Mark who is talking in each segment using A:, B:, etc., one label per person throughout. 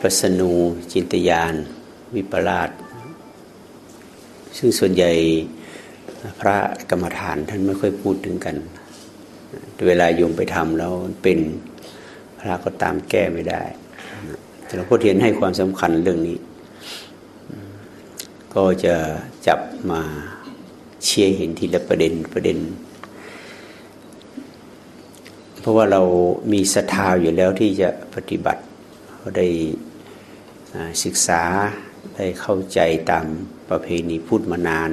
A: ปัสนู จินตยาน วิปลาสซึ่งส่วนใหญ่พระกรรมฐานท่านไม่ค่อยพูดถึงกัน เวลาโยมไปทำแล้วเป็นพระก็ตามแก้ไม่ได้ แต่หลวงพ่อเทียนให้ความสำคัญเรื่องนี้ ก็จะจับมาเชียร์เห็นทีละประเด็นประเด็น เพราะว่าเรามีศรัทธาอยู่แล้วที่จะปฏิบัติได้ ศึกษาได้เข้าใจตามประเพณีพูดมานาน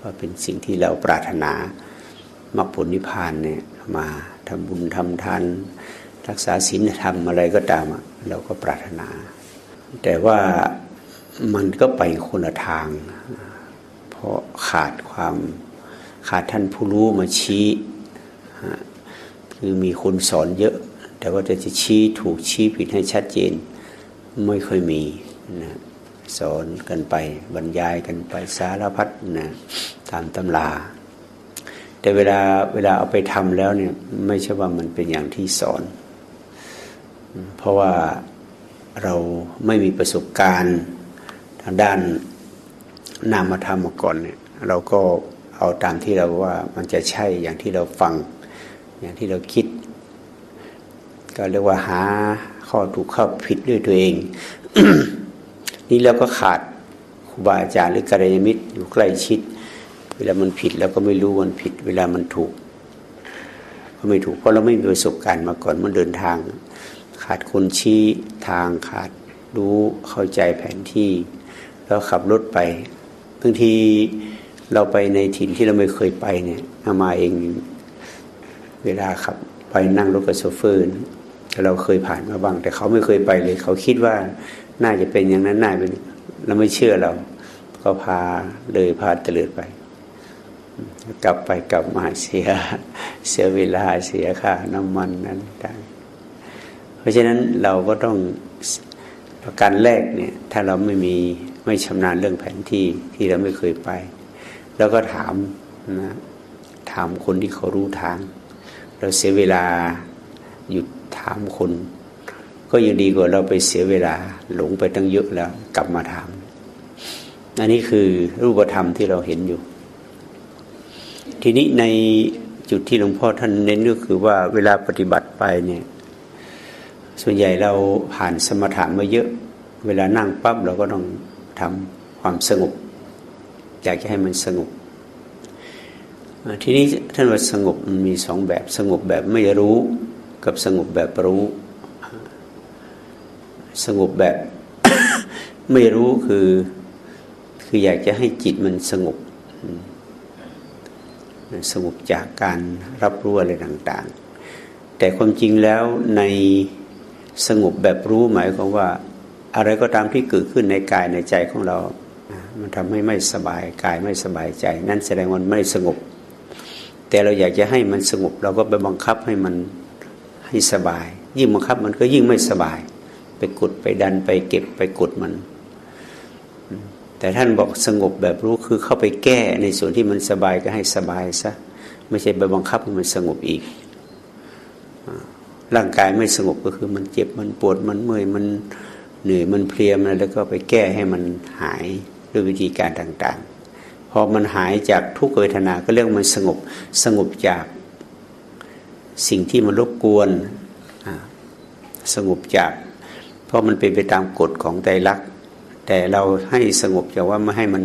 A: ว่าเป็นสิ่งที่เราปรารถนามรรคผลนิพพานเนี่ยมาทำบุญทำทานรักษาศีลธรรมอะไรก็ตามเราก็ปรารถนา แต่ว่ามันก็ไปคนละทาง เพราะขาดความขาดท่านผู้รู้มาชี้คือมีคนสอนเยอะ แต่ว่าจะจะชี้ถูกชี้ผิดให้ชัดเจน ไม่ค่อยมีนะสอนกันไปบรรยายกันไปสารพัดนะตามตำราแต่เวลาเวลาเอาไปทำแล้วเนี่ยไม่ใช่ว่ามันเป็นอย่างที่สอน เพราะว่าเราไม่มีประสบการณ์ทางด้านนามธรรมมาก่อนเนี่ยเราก็เอาตามที่เราว่ามันจะใช่อย่างที่เราฟัง อย่างที่เราคิด ก็เรียกว่าหา ข้อถูกข้อผิดด้วยตัวเอง นี่เราก็ขาดครูบาอาจารย์หรือกัลยาณมิตรอยู่ใกล้ชิด เวลามันผิดแล้วก็ไม่รู้มันผิด เวลามันถูก ก็ไม่ถูกเพราะเราไม่มีประสบการณ์มาก่อนมันเดินทาง ขาดคนชี้ทางขาดรู้เข้าใจแผนที่แล้วขับรถไปบางทีเราไปในถิ่นที่เราไม่เคยไปเนี่ยามาเอง เวลาขับไปนั่งรถกับโซเฟอร์ เราเคยผ่านมาบ้าง แต่เขาไม่เคยไปเลย เขาคิดว่าน่าจะเป็นอย่างนั้นน่าเป็นเราไม่เชื่อเรา ก็พาเลยพาเตลิดไป กลับไปกลับมาเสีย เสียเวลาเสียค่าน้ำมันนั้นต่างเพราะฉะนั้นเราก็ต้องประการแรกเนี่ย ถ้าเราไม่มีไม่ชำนาญเรื่องแผนที่ที่เราไม่เคยไป แล้วก็ถามนะถามคนที่เขารู้ทาง เราเสียเวลาหยุด ถามคน ก็ยังดีกว่าเราไปเสียเวลาหลงไปตั้งเยอะแล้วกลับมาถาม อันนี้คือรูปธรรมที่เราเห็นอยู่ ทีนี้ในจุดที่หลวงพ่อท่านเน้นก็คือว่าเวลาปฏิบัติไปเนี่ยส่วนใหญ่เราผ่านสมถะมาเยอะ เวลานั่งปั๊บเราก็ต้องทำความสงบอยากจะให้มันสงบทีนี้ท่านว่าสงบมันมีสองแบบสงบแบบไม่รู้ กับสงบแบบรู้ สงบแบบ ไม่รู้คือ คืออยากจะให้จิตมันสงบ สงบจากการรับรู้อะไรต่าง ๆ แต่ความจริงแล้วในสงบแบบรู้หมายความว่า อะไรก็ตามที่เกิดขึ้นในกายในใจของเรา มันทำให้ไม่สบายกายไม่สบายใจ นั่นแสดงว่าไม่สงบ แต่เราอยากจะให้มันสงบ เราก็ไปบังคับให้มัน ให้สบาย ยิ่งบังคับมันก็ยิ่งไม่สบาย ไปกดไปดันไปเก็บไปกดมัน แต่ท่านบอกสงบแบบรู้คือเข้าไปแก้ในส่วนที่มันสบายก็ให้สบายซะไม่ใช่ไปบังคับให้มันสงบอีก ร่างกายไม่สงบก็คือมันเจ็บมันปวดมันเมื่อยมันเหนื่อยมันเพลียมันแล้วก็ไปแก้ให้มันหายด้วยวิธีการต่างๆ พอมันหายจากทุกเวทนาก็เรียกมันสงบสงบจาก สิ่งที่มันรบกวนสงบจาก เพราะมันเป็นไปตามกฎของใจรักแต่เราให้สงบจากว่าไม่ให้มัน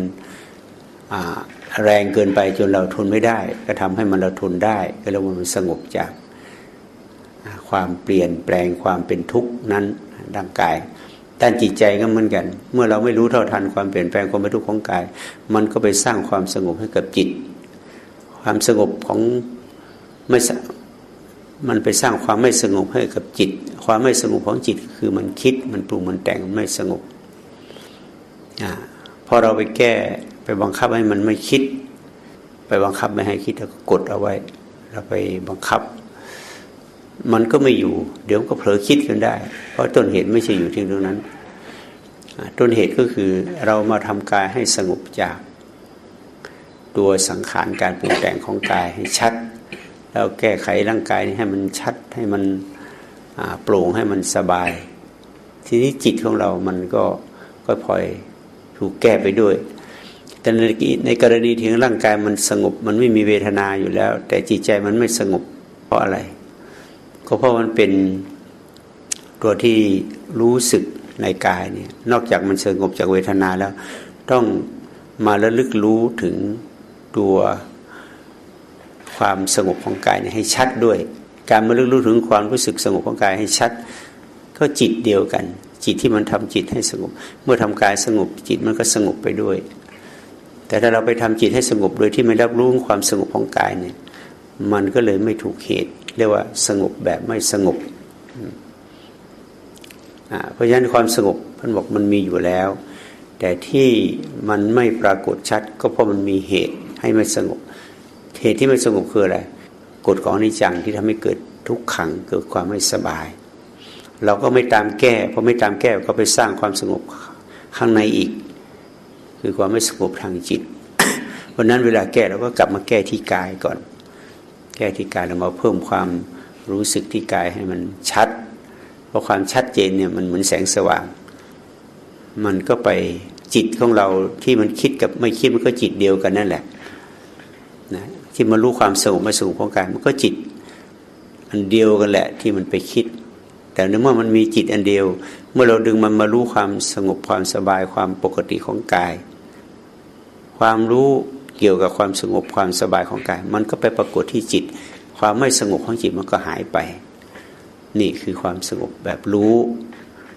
A: แรงเกินไปจนเราทนไม่ได้ ก็ทำให้มันเราทนได้ก็เรียกว่ามันสงบจากความเปลี่ยนแปลงความเป็นทุกข์นั้นร่างกายด้านจิตใจก็เหมือนกัน เมื่อเราไม่รู้เท่าทันความเปลี่ยนแปลงความเป็นทุกข์ของกาย มันก็ไปสร้างความสงบให้กับจิต ความสงบของไม่ มันไปสร้างความไม่สงบให้กับจิต ความไม่สงบของจิต คือมันคิดมันปรุงมันแต่งไม่สงบอพอเราไปแก้ไปบังคับให้มันไม่คิด ไปบังคับไม่ให้คิดแล้วก็กดเอาไว้ เราไปบังคับ มันก็ไม่อยู่ เดี๋ยวก็เผลอคิดกันได้ เพราะต้นเหตุไม่ใช่อยู่ที่ตรงนั้น ต้นเหตุก็คือเรามาทำกายให้สงบจาก ตัวสังขารการปลี่ยนแปลงของกายให้ชัด แล้วแก้ไขร่างกายให้มันชัดให้มันโปร่งให้มันสบาย ทีนี้จิตของเรามันก็ก็พลอยถูกแก้ไปด้วย แต่ในในกรณีถึงร่างกายมันสงบ มันไม่มีเวทนาอยู่แล้ว แต่จิตใจมันไม่สงบเพราะอะไร ก็เพราะมันเป็นตัวที่รู้สึกในกายเนี่ยนอกจากมันสงบจากเวทนาแล้ว ต้องมาระลึกรู้ถึงตัว ความสงบของกายให้ชัดด้วย การมาระลึกรู้ถึงความรู้สึกสงบของกายให้ชัด ก็จิตเดียวกัน จิตที่มันทำจิตให้สงบ เมื่อทำกายสงบจิตมันก็สงบไปด้วย แต่ถ้าเราไปทำจิตให้สงบโดยที่ไม่รับรู้ความสงบของกายเนี่ยมันก็เลยไม่ถูกเหตุ เรียกว่าสงบแบบไม่สงบเพราะฉะนั้นความสงบท่านบอกมันมีอยู่แล้ว แต่ที่มันไม่ปรากฏชัด ก็เพราะมันมีเหตุให้ไม่สงบ เหตุที่ไม่สงบคืออะไรกฎของนิจังที่ทำให้เกิดทุกขังเกิดความไม่สบาย เราก็ไม่ตามแก้เพอไม่ตามแก้ก็ไปสร้างความสงบข้างในอีก คือความไม่สงบทางจิตเพราะนั้นเวลาแก้เราก็กลับมาแก้ที่กายก่อน แก้ที่กายเรามาเพิ่มความรู้สึกที่กายให้มันชัด เพราะความชัดเจนเนี่ยมันเหมือนแสงสว่าง มันก็ไปจิตของเราที่มันคิดกับไม่คิดมันก็จิตเดียวกันนั่นแหละนะ ที่มารู้ความสงบม่สงบของกายมันก็จิต อันเดียวกันแหละที่มันไปคิด แต่เมื่อมันมีจิตอันเดียว เมื่อเราดึงมันมารู้ความสงบความสบายความปกติของกาย ความรู้เกี่ยวกับความสงบความสบายของกาย มันก็ไปปรากฏที่จิต ความไม่สงบของจิตมันก็หายไป นี่คือความสงบแบบรู้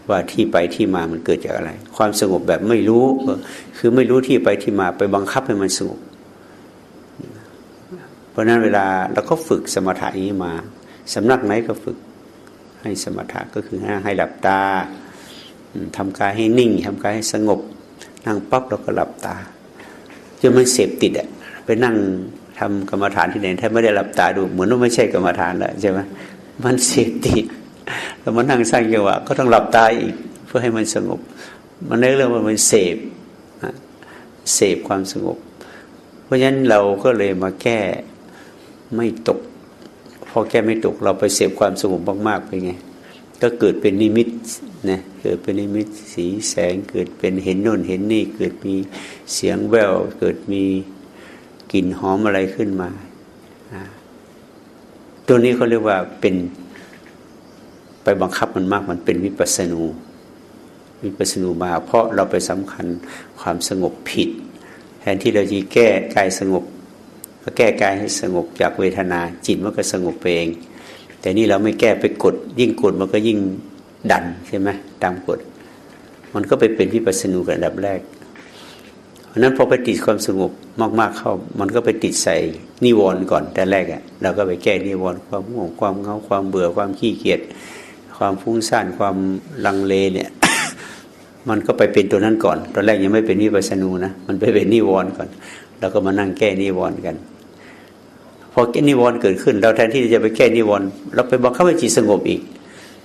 A: ว่าที่ไปที่มามันเกิดจากอะไร ความสงบแบบไม่รู้ คือไม่รู้ที่ไปที่มาไปบังคับให้มันสงบ ราะนั้นเวลาเราก็ฝึกสมถะนี้มาสำนักไหนก็ฝึกให้สมถะก็คือให้หลับตาทำกายให้นิ่งทำกายให้สงบ นั่งปั๊บเราก็หลับตาจนมันเสพติดอะไปนั่งทำกรรมฐานที่ไหนถ้าไม่ได้หลับตาดู เหมือนว่าไม่ใช่กรรมฐานแล้วใช่ไหมมันเสพติดแล้วมานั่งสร้างจังหวะก็ต้องหลับตาอีกเพื่อให้มันสงบ มันเรื่องว่ามันเสพเสพความสงบ เพราะฉะนั้นเราก็เลยมาแก้ ไม่ตก พอแก้ไม่ตกเราไปเสพความสงบมากๆไปไง ก็เกิดเป็นนิมิตนะเกิดเป็นนิมิตสีแสงเกิดเป็นเห็นโน่นเห็นนี่ เกิดมีเสียงแววเกิดมีกลิ่นหอมอะไรขึ้นมา ตัวนี้เขาเรียกว่าเป็นไปบังคับมันมากมันเป็นวิปัสนูวิปัสนูมา เพราะเราไปสำคัญความสงบผิด แทนที่เราจะแก้กายสงบ ก็แก้กายให้สงบจากเวทนาจิตมันก็สงบไปเอง แต่นี่เราไม่แก้ไปกด ยิ่งกดมันก็ยิ่งดันใช่ไหมตามกด มันก็ไปเป็นวิปัสนูกันดับแรก เพราะนั้นพอไปติดความสงบมากๆเข้า มันก็ไปติดใส่นิวรณ์ก่อนแต่แรกอะ่ะเราก็ไปแก้นิวรณ์ความง่วงความเงาความเบื่อความขี้เกียจความฟุ้งซ่านความลังเลเนี่ยมันก็ไปเป็นตัวนั้นก่อน ตอนแรกยังไม่เป็นวิปัสสนูนะ มันไปเป็นนิวรณ์ก่อน แล้วก็มานั่งแก้นิวรณ์กัน อแก้นิวรณ์เกิดขึ้น เราแทนที่จะไปแก้นิวรณ์เราไปบังคับให้จิตสงบอีก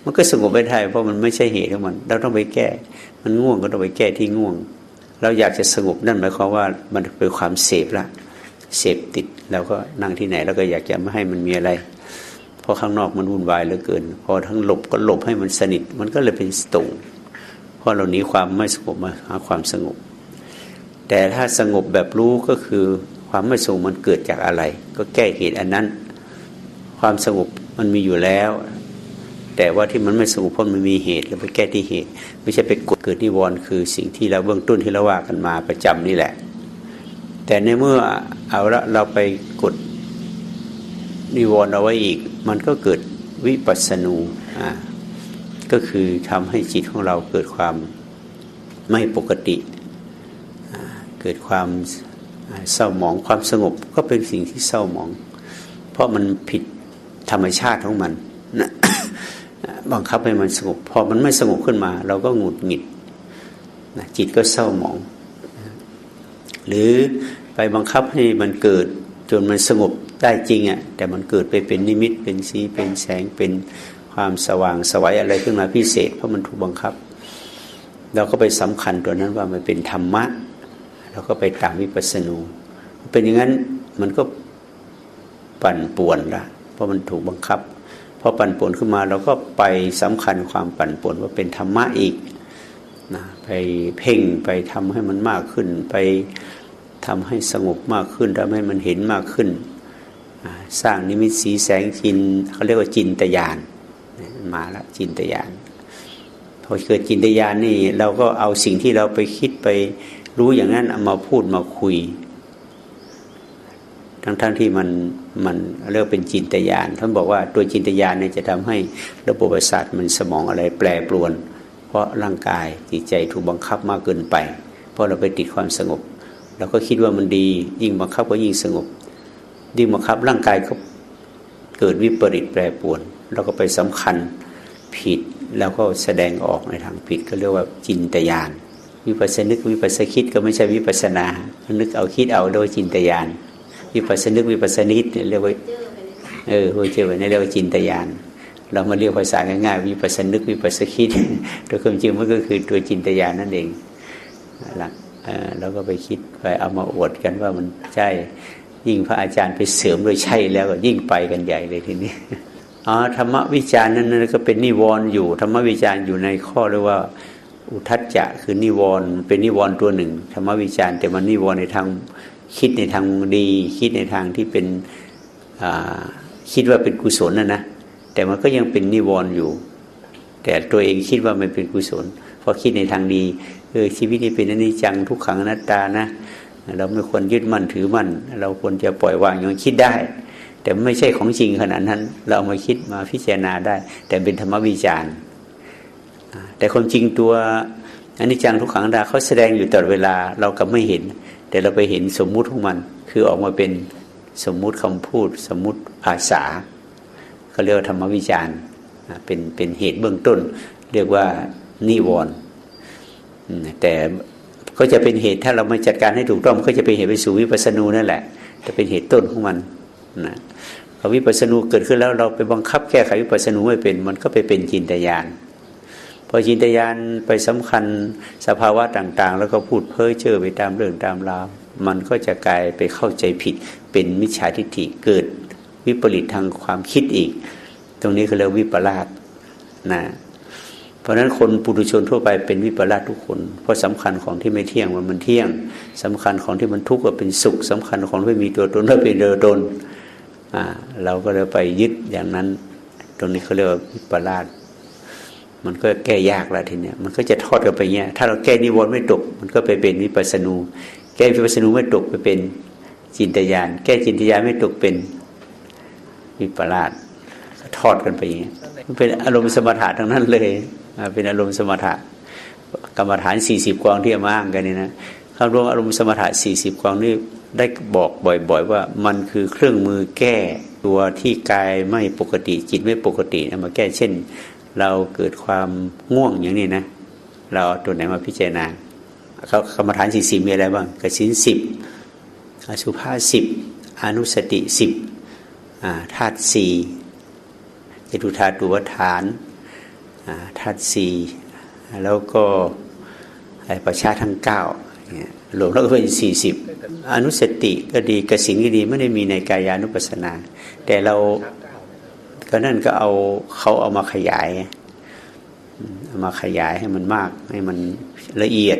A: มันก็สงบไม่ได้เพราะมันไม่ใช่เหตุของมัน เราต้องไปแก้ มันง่วงก็ต้องไปแก้ที่ง่วง เราอยากจะสงบนั่นหมายความว่ามันเป็นความเสพละเสพติดเราก็นั่งที่ไหนแล้วก็อยากจะไม่ให้มันมีอะไรเพราะข้างนอกมันวุ่นวายเหลือเกิน พอทั้งหลบก็หลบให้มันสนิท มันก็เลยเป็นสตูเพราะเราหนีความไม่สงบมาหาความสงบ แต่ถ้าสงบแบบรู้ก็คือ ความไม่สงบมันเกิดจากอะไร ก็แก้เหตุอันนั้น ความสงบมันมีอยู่แล้ว แต่ว่าที่มันไม่สงบเพราะมันมีเหตุเราไปแก้ที่เหตุ ไม่ใช่ไปกดเกิดนิวรณ์คือสิ่งที่เราเบื้องต้นที่เราว่ากันมาประจำนี่แหละ แต่ในเมื่อเอาละเราไปกดนิวรณ์เอาไว้อีก มันก็เกิดวิปัสสนูอ่าก็คือทำให้จิตของเราเกิดความไม่ปกติ เกิดความ เศร้าหมองความสงบก็เป็นสิ่งที่เศร้าหมอง เพราะมันผิดธรรมชาติของมันนะบังคับให้มันสงบ พอมันไม่สงบขึ้นมา เราก็หงุดหงิดนะจิตก็เศร้าหมอง หรือไปบังคับให้มันเกิดจนมันสงบได้จริงอะ่ะแต่มันเกิดไปเป็นนิมิตเป็นสีเป็นแสงเป็นความสว่างสวัยอะไรขึ้นมาพิเศษ เพราะมันถูกบังคับ เราก็ไปสำคัญตัวนั้นว่ามันเป็นธรรมะ เราก็ไปตามวิปัสสนูเป็นอย่างนั้นมันก็ปั่นป่วนละเพราะมันถูกบังคับพอปั่นป่วนขึ้นมาเราก็ไปสำคัญความปั่นป่วนว่าเป็นธรรมะอีกนะไปเพ่งไปทำให้มันมากขึ้น ไปทำให้สงบมากขึ้นทำให้มันเห็นมากขึ้น สร้างนิมิตสีแสงจินเขาเรียกว่าจินตยานมาล้วจินตยานพอเกิดจินตยานนี่เราก็เอาสิ่งที่เราไปคิดไป รู้อย่างนั้นเอามาพูดมาคุย ทั้งๆทที่มันมันเรียกเป็นจินตยานท่านบอกว่าตัวจินตยานเนี่ยจะทำให้ระบบประสาทมันสมองอะไรแปรปรวน เพราะร่างกายจิตใจถูกบังคับมากเกินไป เพราะเราไปติดความสงบเราก็คิดว่ามันดี ยิ่งบังคับก็ยิ่งสงบยิ่งบังคับร่างกายก็เกิดวิปริตแปรปรวนเราก็ไปสำคัญผิดแล้วก็แสดงออกในทางผิดก็เรียกว่าจินตยาน วิปัสสนึกวิปัสสคิดก็ไม่ใช่วิปัสนานึกเอาคิดเอาโดยจินตยานวิปัสสนึกวิปัสสนิดเรียกว่าเออโฮเจอร์นี่เรียกว่าจินตยานเรามาเรียกภาษาง่ายๆวิปัสสนึกวิปัสสคิดโดยความจริงมันก็คือตัวจินตยานนั่นเองหลักเราก็ไปคิดไปเอามาอวดกันว่ามันใช่ยิ่งพระอาจารย์ไปเสริมโดยใช่แล้วก็ยิ่งไปกันใหญ่เลยทีนี้อ๋อธรรมวิจารณ์นั้นก็เป็นนิวรณ์อยู่ธรรมวิจารณ์อยู่ในข้อเรียกว่า อุทัจจะคือนิวรณ์เป็นนิวรณ์ตัวหนึ่งธรรมวิจารแต่มันนิวรณ์ในทางคิดในทางดี คิดในทางที่เป็นคิดว่าเป็นกุศลนะนะแต่มันก็ยังเป็นนิวรณ์อยู่ แต่ตัวเองคิดว่ามันเป็นกุศลพอคิดในทางดีเออชีวิตนี้เป็นอนิจจังทุกขังอนัตตานะเราไม่ควรยึดมั่นถือมั่น เราควรจะปล่อยวางอย่างคิดได้ แต่ไม่ใช่ของจริงขนาดนั้น เราเอามาคิดมาพิจารณาได้ แต่เป็นธรรมวิจารณ์ แต่ความจริงตัวอนิจจังทุกขังอนัตตาเขาแสดงอยู่ตลอดเวลาเราก็ไม่เห็น แต่เราไปเห็นสมมุติของมัน คือออกมาเป็นสมมุติคำพูด สมมุติภาษาเขาเรียกว่าธรรมวิจารณ์เป็นเป็นเหตุเบื้องต้น เรียกว่านิวรณ์แต่ก็จะเป็นเหตุถ้าเราไม่จัดการให้ถูกต้องก็จะเป็นเหตุไปสู่วิปัสสนูนั่นแหละจะเป็นเหตุต้นของมันนะพอวิปัสสนูเกิดขึ้นแล้วเราไปบังคับแก้ไขวิปัสสนูไม่เป็น มันก็ไปเป็นจินตยาน อจินตยานไปสำคัญสภาวะต่าง ๆ แล้วก็พูดเพ้อเจ้อไปตามเรื่องตามราวมันก็จะกลายไปเข้าใจผิด เป็นมิจฉาทิฏฐิเกิดวิปริตทางความคิดอีก ตรงนี้เขาเรียกวิปลาสนะเพราะฉะนั้นคนปุถุชนทั่วไปเป็นวิปลาสทุกคน เพราะสำคัญของที่ไม่เที่ยงมันมันเที่ยงสำคัญของที่มันทุกข์ก็เป็นสุขสำคัญของไม่มีตัวตนก็เป็นเดอตนอ่าเราก็เลยไปยึดอย่างนั้น ตรงนี้เขาเรียกว่าวิปลาส มันก็แก้ยากแล้วทีเนี้ยมันก็จะทอดกันไปเงี้ยถ้าเราแก้นิวรณ์ไม่ตก มันก็ไปเป็นวิปัสนู แก้วิปัสนูไม่ตกไปเป็นจินตยานแก้จินตยานไม่ตกเป็นวิปลาสทอดกันไปอย่างเงี้ยมันเป็นอารมณ์สมถะทั้งนั้นเลยเป็นอารมณ์สมถะกรรมฐานสี่สิบกองที่มาอ้างกันนี่นะคำรวมอารมณ์สมถะสี่สิบกองนี่ได้บอกบ่อย ๆ ว่ามันคือเครื่องมือแก้ตัวที่กายไม่ปกติจิตไม่ปกตินะมาแก้เช่น เราเกิดความง่วงอย่างนี้นะ เราเอาตัวไหนมาพิจารณาเขากรรมฐานสี่สิบมีอะไรบ้างกสินสิบอสุภาสิบอนุสติสิบธาตุสี่จตุธาตุวฐานธาตุสี่แล้วก็ประชาทั้งเก้ารวมแล้วก็เป็นสี่สิบอนุสติก็ดีกสินก็ดีไม่ได้มีในกายานุปัสสนา แต่เรา ก็นั่นก็เอาเขาเอามาขยายเอามาขยายให้มันมาก ให้มันละเอียด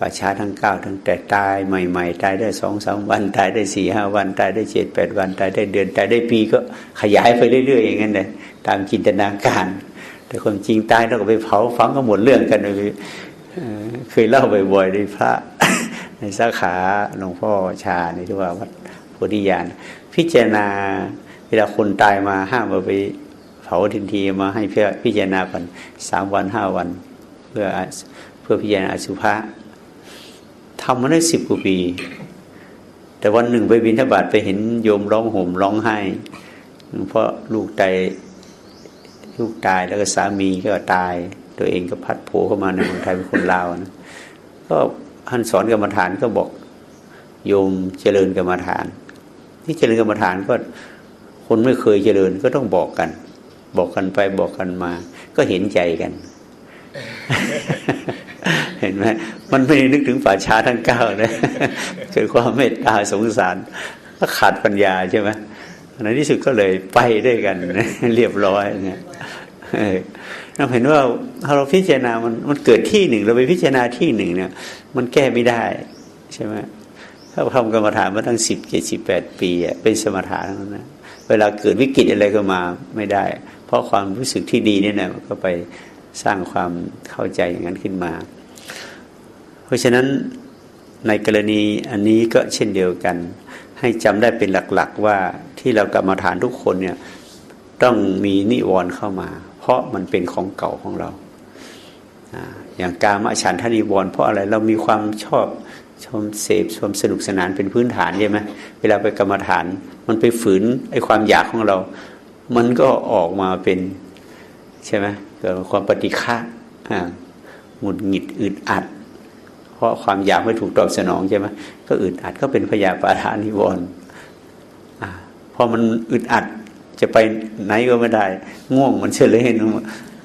A: ประชาทั้งเก้าตั้งแต่ตายใหม่ ๆ ตายได้สองสามวัน ตายได้สี่ห้าวัน ตายได้เจ็ดแปดวัน ตายได้เดือน ตายได้ปีก็ขยายไปเรื่อยๆอย่างนั้นเลยตามจินตนาการ แต่ความจริงตายแล้วก็ไปเผาฝังก็หมดเรื่องกันเลยเคยเล่าบ่อยๆในพระ ในสาขาหลวงพ่อชาในที่ว่าวัดโพธิญาณพิจารณา เวลาคนตายมาห้ามมาไปเผาทันทีมาให้เพื่อพิจารณาก่อนสามวันห้าวัน เพื่อเพื่อพิจารณาสุภะทำมาได้สิบกว่าปี แต่วันหนึ่งไปบินทบาทไปเห็นโยมร้องห่มร้องไห้ เพราะลูกตายลูกตายแล้วก็สามีก็ตาย ตัวเองก็พัดโผเข้ามาในเมืองไทยเป็นคนลาวนะก็ท่านสอนกรรมฐานก็บอกโยมเจริญกรรมฐาน ที่เจริญกรรมฐานก็ คนไม่เคยเจริญก็ต้องบอกกัน บอกกันไปบอกกันมา ก็เห็นใจกัน เห็นไหมมันไม่ได้นึกถึงป่าช้าทั้งเก้าเลยเกิดความเมตตาสงสารก็ขาดปัญญาใช่ไหมในที่สุดก็เลยไปด้วยกันเรียบร้อยเนี่ยเออเราเห็นว่าถ้าเราพิจารณามันมันเกิดที่หนึ่ง เราไปพิจารณาที่หนึ่งเนี่ย มันแก้ไม่ได้ใช่ไหมถ้าทำกรรมฐานมาตั้งสิบเจ็ดสิบแปดปีอะเป็นสมถะทั้งนั้นนะ เวลาเกิดวิกฤตอะไรก็มาไม่ได้ เพราะความรู้สึกที่ดีนี่นะมันก็ไปสร้างความเข้าใจอย่างนั้นขึ้นมา เพราะฉะนั้นในกรณีอันนี้ก็เช่นเดียวกัน ให้จำได้เป็นหลักๆว่าที่เรากรรมฐานทุกคนเนี่ยต้องมีนิวรณ์เข้ามา เพราะมันเป็นของเก่าของเรา อย่างการมฉันทนิวรณ์เพราะอะไรเรามีความชอบ ชมเสพชมสนุกสนานเป็นพื้นฐานใช่ไหมเวลาไปกรรมฐาน มันไปฝืนไอ้ความอยากของเรา มันก็ออกมาเป็นใช่ไหมเกิดความปฏิฆะหงุดหงิดอึดอัด เพราะความอยากไม่ถูกตอบสนองใช่ไหมก็อึดอัดก็เป็นพยาปาทานิวรณ์อ่าพอมันอึดอัดจะไปไหนก็ไม่ได้ ง่วงมันเฉลยเห็น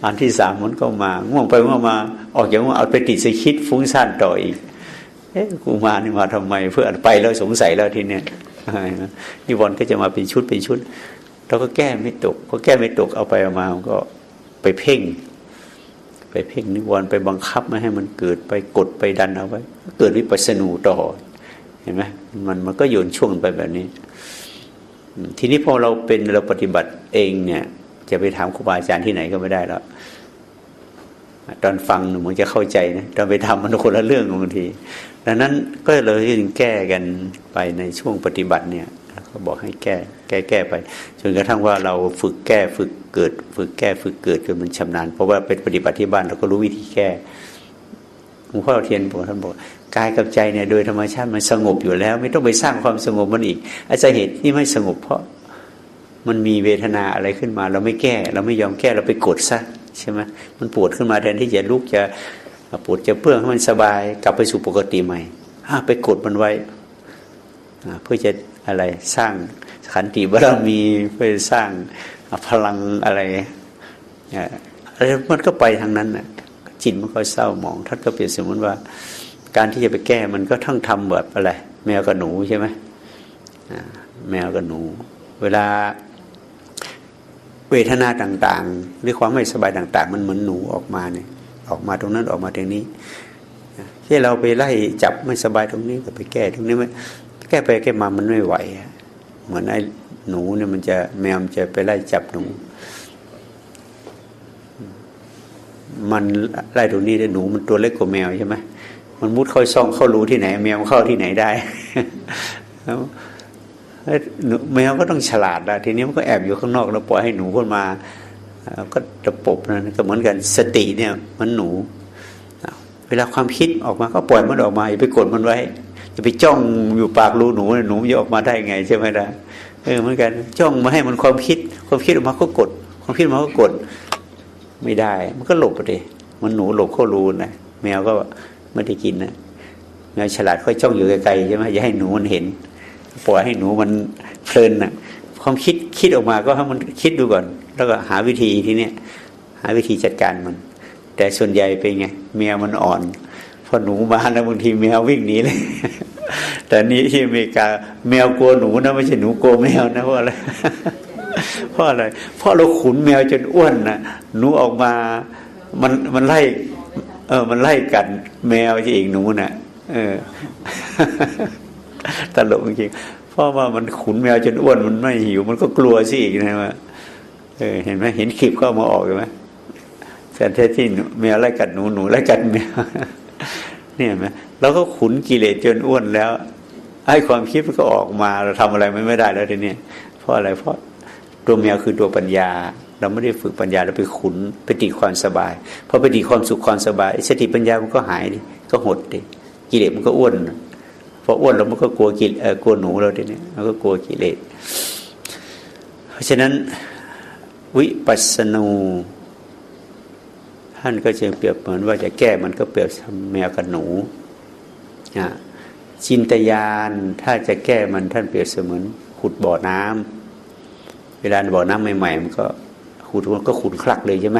A: อันที่สามมันก็มา ง่วงไปง่วงมา ออกจากง่วงเอาไปติดสคิดฟุ้งซ่านต่ออีก เอ๊ะกูมานี่มาทำไม เพื่อไปแล้วสงสัยแล้วทีเนี้ยนิวรณ์ก็จะมาเป็นชุดเป็นชุดเราก็แก้ไม่ตกพอแก้ไม่ตกเอาไปเอามาก็ไปเพ่ง ไปเพ่งนิวรณ์ไปบังคับไม่ให้มันเกิดไปกดไปดันเอาไว้ เกิดวิปัสสนูต่อเห็นไหมมันมันก็โยนช่วงไปแบบนี้ ทีนี้พอเราเป็นเราปฏิบัติเองเนี่ย จะไปถามครูบาอาจารย์ที่ไหนก็ไม่ได้แล้วตอนฟังเหมือนจะเข้าใจนะตอนไปทำมันคนละเรื่องบางที ดังนั้นก็เลยจึงแก้กันไปในช่วงปฏิบัติเนี่ยเขาบอกให้แก้แก้แก้ไปจนกระทั่งว่าเราฝึกแก้ฝึกเกิด ฝึกแก้ฝึกเกิดจนมันชำนาญ เพราะว่าเป็นปฏิบัติที่บ้านเราก็รู้วิธีแก้หลวงพ่อเทียนบอกท่านบอกกายกับใจเนี่ยโดยธรรมชาติมันสงบอยู่แล้ว ไม่ต้องไปสร้างความสงบมันอีก อาจจะเหตุที่ไม่สงบเพราะมันมีเวทนาอะไรขึ้นมา เราไม่แก้ เราไม่ยอมแก้เราไปกดซะใช่ไหมมันปวดขึ้นมาแทนที่จะลุกจะ ปวดจะเปื้อให้มันสบายกลับไปสู่ปกติใหม่ไปกดมันไว้ เพื่อจะอะไรสร้างขันติบารมีเพื่อสร้างพลังอะไรอะไรมันก็ไปทางนั้นน่ะจิตมันก็เศร้าหมองท่านก็เปรียบเสมือนว่า การที่จะไปแก้มันก็ทั้งทำแบบอะไร แมวกับหนูใช่ไหมแมวกับหนู เวลาเวทนาต่าง ๆ หรือความไม่สบายต่าง ๆ มันเหมือนหนูออกมาเนี่ย ออกมาตรงนั้นออกมาตรงนี้ที่เราไปไล่จับไม่สบายตรงนี้ก็ไปแก้ตรงนี้ไม่แก้ไปแก้มามันไม่ไหวเหมือนไอ้หนูเนี่ยมันจะแมวมันจะไปไล่จับหนู มันไล่ตรงนี้ได้หนูมันตัวเล็กกว่าแมวใช่ไหมมันมุดเข้าซ่องเข้ารูที่ไหน แมวเข้าที่ไหนได้แล้วแมวก็ต้องฉลาดละทีนี้มันก็แอบอยู่ข้างนอกแล้วปล่อยให้หนูขึ้นมา ก็ตะปบนะก็เหมือนกันสติเนี่ยมันหนู เวลาความคิดออกมาก็ปล่อยมันออกมาอย่าไปกดมันไว้จะไปจ้องอยู่ปากรูหนูหนูจะออกมาได้ไงใช่ไหมล่ะเออเหมือนกัน จ้องมาให้มันความคิด ความคิดออกมาก็กด ความคิดมาก็กด ไม่ได้ มันก็หลบไปดิมันหนูหลบเข้ารูนะแมวก็ไม่ได้กินนะแมวฉลาดค่อยจ้องอยู่ไกลๆใช่ไหมอย่าให้หนูมันเห็นปล่อยให้หนูมันเพลินนะความคิดคิดออกมาก็ให้มันคิดดูก่อน แล้วก็หาวิธีทีเนี้ยหาวิธีจัดการมัน แต่ส่วนใหญ่เป็นไงแมวมันอ่อนพอหนูมาแล้วบางทีแมววิ่งหนีเลยแต่นี้ที่อเมริกาแมวกลัวหนูนะไม่ใช่หนูกลัวแมวนะเพราะอะไรเพราะอะไรเพราะเราขุนแมวจนอ้วนนะหนูออกมามันมันไล่ เออ มันไล่กัดแมวที่อีกหนูนะ่ะ เออตลกจริงเพราะว่ามันขุนแมวจนอ้วนมันไม่หิว มันก็กลัวสิอีกนะว่า เออเห็นไหมเห็นคลิปก็มาออกไหมแต่แท้ที่แมวไล่กัดหนูหนูไล่กัดแมวเนี่ยไหมเราก็ขุนกิเลสจนอ้วนแล้วไอ้ความคิดมันก็ออกมาเราทำอะไรไม่ได้แล้วทีนี้เพราะอะไรเพราะตัวแมวคือตัวปัญญา เราไม่ได้ฝึกปัญญาเราไปขุนไปติความสบายพอไปติความสุขความสบายสติปัญญามันก็หายดิก็หดดิกิเลสมันก็อ้วนพออ้วนแล้วมันก็กลัวกิเลสกลัวหนูเราทีนี้มันก็กลัวกิเลสเพราะฉะนั้น วิปัสสนูท่านก็จะเปรียบเหมือนว่าจะแก้มันก็เปรียบแมวกับหนูจินตยานถ้าจะแก้มันท่านเปรียบเสมือนขุดบ่อน้ำเวลาบ่อน้ำใหม่ๆมันก็ขุดมันก็ขุดคลักเลยใช่ไหม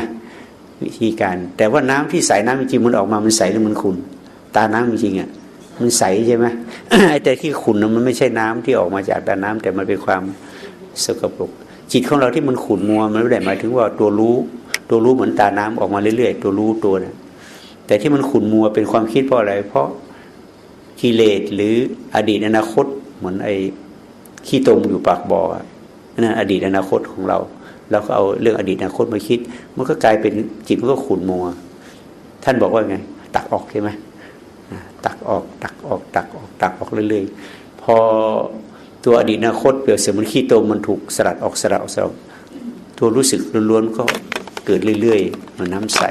A: วิธีการ แต่ว่าน้ำที่ใสน้ำจริงมันออกมามันใสหรือมันขุนตาน้ำจริงอะมันใสใช่ไหมไอ้แต่ที่ขุนมันไม่ใช่น้ำที่ออกมาจากตาน้ำแต่มันเป็นความสกปรก จิตของเราที่มันขุ่นมัวมันไม่ได้หมายถึงว่าตัวรู้ ตัวรู้เหมือนตาน้ำออกมาเรื่อยๆ ตัวรู้ตัวนะแต่ที่มันขุ่นมัวเป็นความคิดเพราะอะไร เพราะกิเลสหรืออดีตอนาคตเหมือนไอ้ขี้ตมอยู่ปากบ่อนั่นอดีตอนาคตของเราเราก็เอาเรื่องอดีตอนาคตมาคิด มันก็กลายเป็นจิตมันก็ขุ่นมัว ท่านบอกว่าไง ตักออกใช่ไหมตักออก ตักออก ตักออก ตักออกเรื่อยๆ พอ ตัวอดีตอนาคตเปรียบเสมือนขี้ตมมันถูกสลัดออกสลัดออกสลัดตัวรู้สึกล้วนๆก็เกิดเรื่อยๆเหมือนน้าใส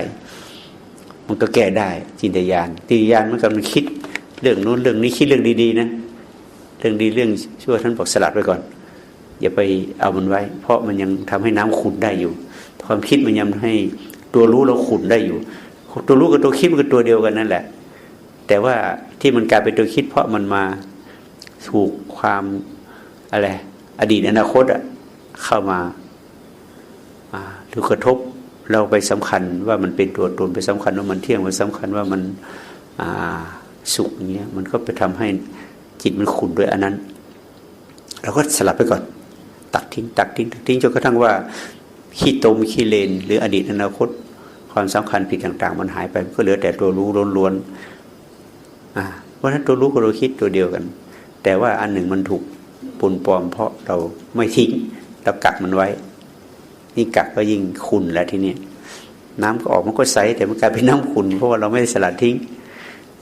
A: มันก็แก้ได้จินตยานจินตยานมันกำลังคิดเรื่องนู้นเรื่องนี้คิดเรื่องดีๆนะเรื่องดีเรื่องชั่วท่านบอกสลัดไว้ก่อน อย่าไปเอามันไว้ เพราะมันยังทำให้น้ำขุ่นได้อยู่ ความคิดมันยังให้ตัวรู้เราขุ่นได้อยู่ ตัวรู้กับตัวคิดมันก็ตัวเดียวกันนั่นแหละ แต่ว่าที่มันกลายเป็นตัวคิด เพราะมันมาถูกความ อะไร อดีตอนาคตอะเข้ามาถูกกระทบเราไปสำคัญว่ามันเป็นตัวตนไปสำคัญว่ามันเที่ยงไปสำคัญว่ามันสุขเงี้ยมันก็ไปทำให้จิตมันขุ่นด้วยอันนั้นเราก็สลับไปก่อน ตักทิ้งตักทิ้งตักทิ้งจนกระทั่งว่าขี้ตมขี้เลน หรืออดีตอนาคต ความสำคัญผิดต่างๆ มันหายไปก็เหลือแต่ตัวรู้ล้วนๆเพราะฉะนั้นตัวรู้กับตัวคิดตัวเดียวกัน แต่ว่าอันหนึ่งมันถูก ปุนปลอมเพราะเราไม่ทิ้งเรากักมันไว้ นี่กักก็ยิ่งขุนแล้วทีนี้น้ำก็ออกมันก็ใสแต่มันกลายเป็นน้ำขุนเพราะว่าเราไม่ได้สลัดทิ้ง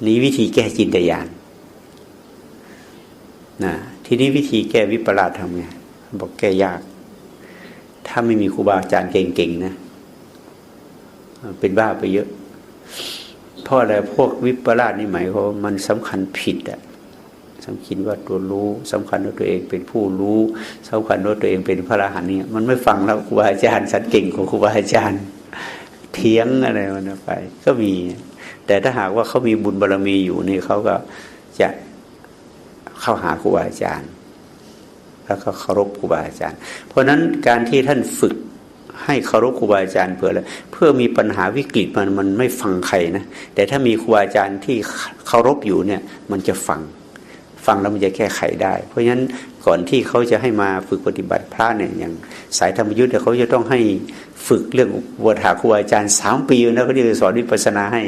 A: นี้วิธีแก้จินตยานนะทีนี้วิธีแก้วิปลาสทำไงบอกแก้ยาก ถ้าไม่มีครูบาอาจารย์เก่งๆนะเป็นบ้าไปเยอะ เพราะอะไรพวกวิปลาสนี่หมายความันสำคัญผิดอะ สำคัญว่าตัวรู้สำคัญว่าตัวเองเป็นผู้รู้สำคัญว่าตัวเองเป็นพระอรหันต์เนี่ยมันไม่ฟังแล้วครูบาอาจารย์สันเก่งของครูบาอาจารย์เทียงอะไรมันไป ก็มี แต่ถ้าหากว่าเขามีบุญบารรมีอยู่นี่เขาก็จะเข้าหาครูบาอาจารย์ แล้วก็เคารพครูบาอาจารย์ เพราะฉะนั้นการที่ท่านฝึกให้เคารพครูบาอาจารย์เพื่ออะไรเพื่อมีปัญหาวิกฤตมันมันไม่ฟังใครนะแต่ถ้ามีครูบาอาจารย์ที่เคารพอยู่เนี่ย มันจะฟัง ฟังแล้วมันจะแก้ไขได้ เพราะฉะนั้นก่อนที่เขาจะให้มาฝึกปฏิบัติพระเนี่ยอย่างสายธรรมยุทธ์เขาจะต้องให้ฝึกเรื่องวัฏาครูอาจารย์สามปีนะเขาจะสอนวิปัสนาให้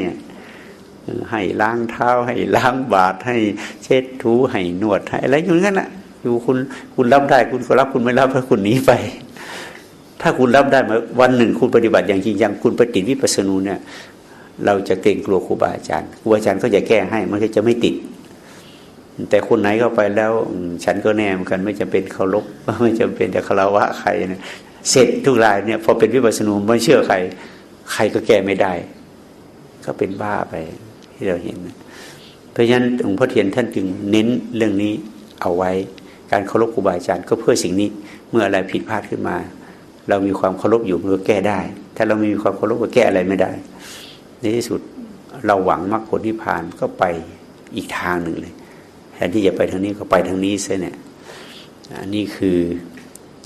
A: ให้ล้างเท้า ให้ล้างบาทให้เช็ดถูให้นวดให้อะไรอย่างนั้นแหละอยู่คุณคุณรับได้คุณก็รับคุณไม่รับถ้าคุณหนีไป ถ้าคุณรับได้มาวันหนึ่งคุณปฏิบัติอย่างจริงจังคุณปฏิวิปัสสนูเนี่ย เราจะเกรงกลัวครูบาอาจารย์ครูอาจารย์ก็จะแก้ให้มันก็จะไม่ติด แต่คนไหนเข้าไปแล้วฉันก็แน่เหมือนกัน ไม่จำเป็นเคารพไม่จำเป็นแต่คารวะใครนะเสร็จทุกรายเนี่ยพอเป็นวิปัสสนูไม่เชื่อใคร ใครก็แก้ไม่ได้ ก็เป็นบ้าไปที่เราเห็น เพราะฉะนั้นหลวงพ่อเทียนท่านจึงเน้นเรื่องนี้เอาไว้ การเคารพครูบาอาจารย์ก็เพื่อสิ่งนี้เมื่ออะไรผิดพลาดขึ้นมา เรามีความเคารพอยู่มันก็แก้ได้ ถ้าเราไม่มีความเคารพก็แก้อะไรไม่ได้ ในที่สุดเราหวังมรรคผลนิพพานก็ไปอีกทางหนึ่งเลย แทนที่จะไปทางนี้ก็ไปทางนี้ซะเนี่ยอันนี้คือ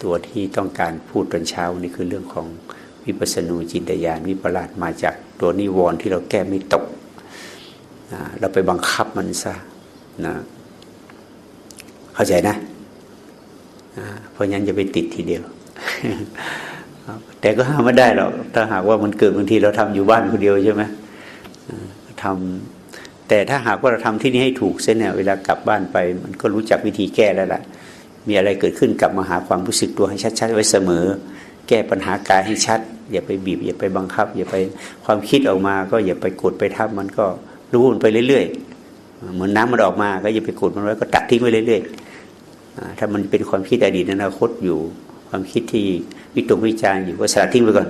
A: ตัวที่ต้องการพูดตอนเช้านี่คือเรื่องของวิปัสสนูจินตยานวิปลาสมาจากตัวนิวรณ์ที่เราแก้ไม่ตกเราไปบังคับมันซะนะเข้าใจนะเพราะงั้นจะไปติดทีเดียว แต่ก็ห้ามไม่ได้หรอกถ้าหากว่ามันเกิดบางทีเราทำอยู่บ้านคนเดียวใช่ไหมทำ แต่ถ้าหากว่าเราทำที่นี้ให้ถูกเส้นเนี่ยเวลากลับบ้านไป มันก็รู้จักวิธีแก้แล้วล่ะ มีอะไรเกิดขึ้นกลับมาหาความรู้สึกตัวให้ชัด ๆ ไว้เสมอ แก้ปัญหากายให้ชัด อย่าไปบีบ อย่าไปบังคับ อย่าไปความคิดออกมา ก็อย่าไปกดไปทับมันก็รู้มันไปเรื่อยๆ เหมือนน้ำมันออกมาก็อย่าไปกดมันไว้ก็ตัดทิ้งไปเรื่อยๆถ้ามันเป็นความคิดอดีตอนาคตอยู่ ความคิดที่วิตกวิจารณ์อยู่ก็สละทิ้งไปก่อน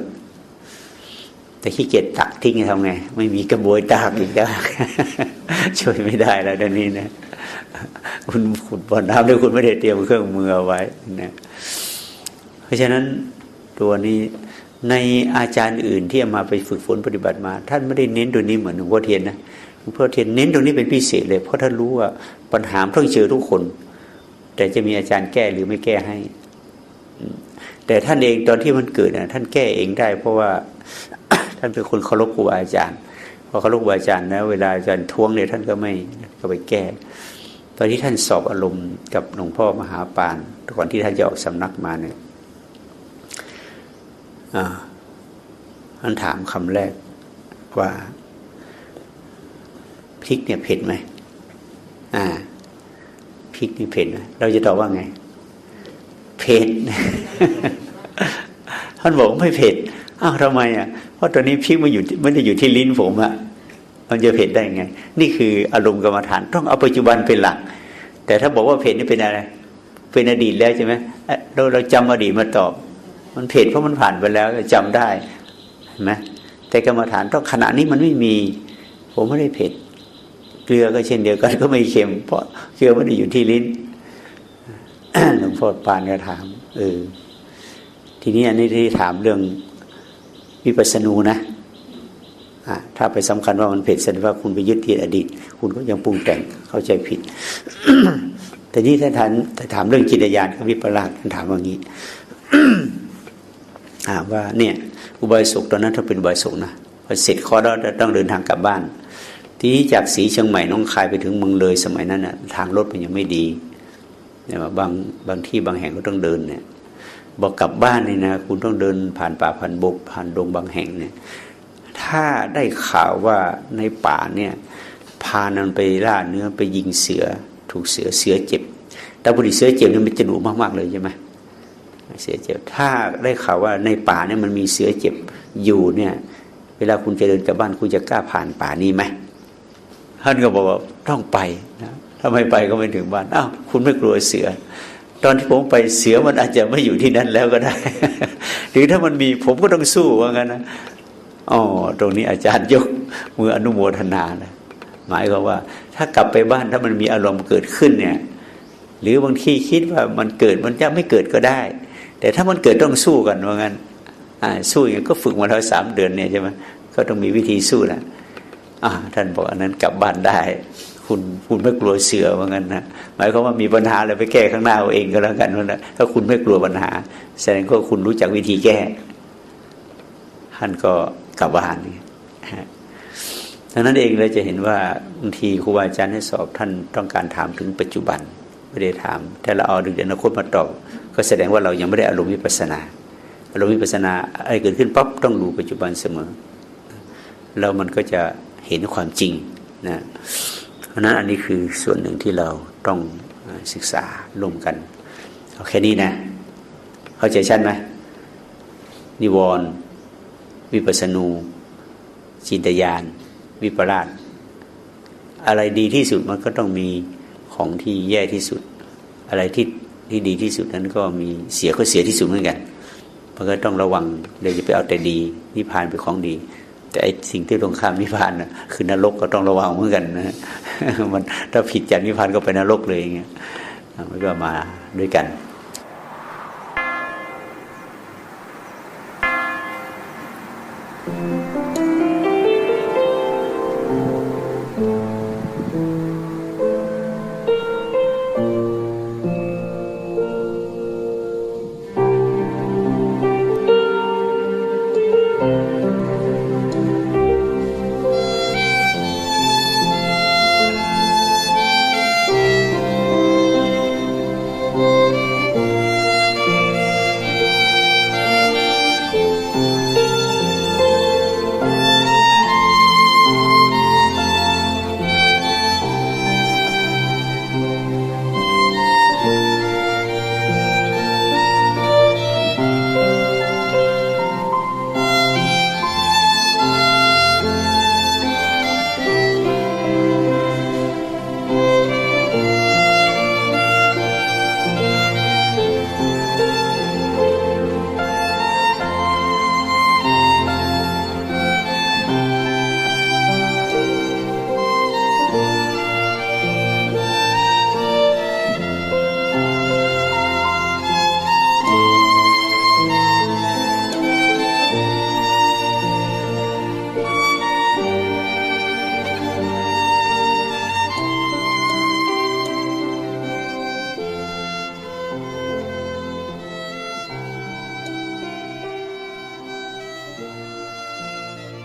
A: แต่ขี้เกียจตักทิ้งทำไง ไม่มีกระบวยตากอีกแล้วช่วยไม่ได้แล้วเดี๋ยวนี้นะคุณขุดบ่อน้ำด้วยคุณไม่ได้เตรียมเครื่องมือเอาไว้นะเพราะฉะนั้นตัวนี้ในอาจารย์อื่นที่มาไปฝึกฝนปฏิบัติมา ท่านไม่ได้เน้นตัวนี้เหมือนหลวงพ่อเทียนนะหลวงพ่อเทียนเน้นตรงนี้เป็นพิเศษเลย เพราะท่านรู้ว่าปัญหาต้องเจอทุกคน แต่จะมีอาจารย์แก้หรือไม่แก้ให้ แต่ท่านเองตอนที่มันเกิดนะท่านแก้เองได้ เพราะว่า ท่านเป็นคนเคารพครูอาจารย์พอเคารพครูอาจารย์นะเวลาอาจารย์ท้วงเนี่ยท่านก็ไม่ก็ไปแก้ ตอนที่ท่านสอบอารมณ์กับหลวงพ่อมหาปานก่อนที่ท่านจะออกสำนักมาเนี่ยอ่าท่านถามคำแรกว่าพริกเนี่ยเผ็ดไหมอ่าพริกนี่เผ็ดไหมเราจะตอบว่าไง เผ็ดท่านบอกไม่เผ็ด อ้าวทำไมอะเพราะตอนนี้พริกมันอยู่ไม่ได้อยู่ที่ลิ้นผมอะมันจะเผ็ดได้ไง นี่คืออารมณ์กรรมฐานต้องเอาปัจจุบันเป็นหลัก แต่ถ้าบอกว่าเผ็ดนี่เป็นอะไร เป็นอดีตแล้วใช่ไหมเอ๊ะเราเราจำอดีตมาตอบ มันเผ็ดเพราะมันผ่านไปแล้วจำได้เห็นไหมแต่กรรมฐานต้องขณะนี้มันไม่มี ผมไม่ได้เผ็ดเกลือก็เช่นเดียวกันก็ไม่เค็ม เพราะเกลือไม่ได้อยู่ที่ลิ้นหลวงพ่อปานก็ถามเออทีนี้อันนี้ที่ถามเรื่อง วิปัสสนูนะถ้าไปสำคัญว่ามันเผ็ดแสดงว่าคุณไปยึดติดอดีต คุณก็ยังปรุงแต่งเข้าใจผิด แต่นี่ถ้าถามถ้าถามเรื่องจิตญาณกับวิปลาสท่านถามว่างี้ว่าเนี่ย อุบายสุขตอนนั้นถ้าเป็นอุบายสุขนะพอเสร็จข้อแล้วต้องเดินทางกลับบ้าน ทีนี้จากสีเชียงใหม่น้องคายไปถึงเมืองเลยสมัยนั้นน่ะทางรถมันยังไม่ดีเนี่ยบางบางที่บางแห่งก็ต้องเดินเนี่ย บอกกลับบ้านนี่นะคุณต้องเดินผ่านป่าผ่านบกผ่านดงบางแห่งเนี่ย ถ้าได้ข่าวว่าในป่าเนี่ยพานันไปล่าเนื้อไปยิงเสือ ถูกเสือเสือเจ็บแต่บุรีเสือเจ็บเนี่ยมันจะดุมากๆเลยใช่ไหมเสือเจ็บ ถ้าได้ข่าวว่าในป่าเนี่ยมันมีเสือเจ็บอยู่เนี่ย เวลาคุณจะเดินกลับบ้านคุณจะกล้าผ่านป่านี้ไหมท่านก็บอกว่าต้องไปนะถ้าไม่ไปก็ไม่ถึงบ้านอ้าวคุณไม่กลัวเสือ ตอนที่ผมไปเสือมันอาจจะไม่อยู่ที่นั่นแล้วก็ได้ หรือถ้ามันมีผมก็ต้องสู้ว่างั้นนะอ๋อตรงนี้อาจารย์ยกมืออนุโมทนานะหมายความว่า ถ้ากลับไปบ้านถ้ามันมีอารมณ์เกิดขึ้นเนี่ย หรือบางทีคิดว่ามันเกิดมันจะไม่เกิดก็ได้ แต่ถ้ามันเกิดต้องสู้กันว่างั้นอ่าสู้อย่างก็ฝึกมาแล้วสามเดือนเนี่ยใช่ไหมก็ต้องมีวิธีสู้นะอ่าท่านบอกอันนั้นกลับบ้านได้ คุณคุณไม่กลัวเสือว่างั้นนะหมายความว่ามีปัญหาอะไรไปแก้ข้างหน้าเอาเองก็แล้วกันนะถ้าคุณไม่กลัวปัญหา แสดงว่าคุณรู้จักวิธีแก้ท่านก็กลับบ้านดังนั้นเองเราจะเห็นว่าบางทีครูบาอาจารย์ให้สอบท่านต้องการถามถึงปัจจุบันไม่ได้ถาม แต่เราเอาดึงอนาคตมาตอบก็แสดงว่าเรายังไม่ได้อารมณ์วิปัสนาอารมณ์วิปัสนาอะไรเกิดขึ้นปั๊บต้องดูปัจจุบันเสมอแล้วมันก็จะเห็นความจริงนะ ราะนั้นอันนี้คือส่วนหนึ่งที่เราต้องศึกษาร่วมกันเอาแค่นี้นะ เข้าใจชัดไหมนิวรณ์วิปัสนูจินตยาน วิปลาสอะไรดีที่สุดมันก็ต้องมีของที่แย่ที่สุด อะไรที่ที่ดีที่สุดนั้นก็มีเสียก็เสียที่สุดเหมือนกันมันก็ต้องระวังเดี๋ยวจะไปเอาแต่ดีนิพพานเป็นของดี แต่ไอสิ่งที่ตรงข้ามนิพพานนะคือนรกก็ต้องระวังเหมือนกันนะมันถ้าผิดจากนิพพานก็ไปนรกเลยอย่างเงี้ยมันก็มาด้วยกัน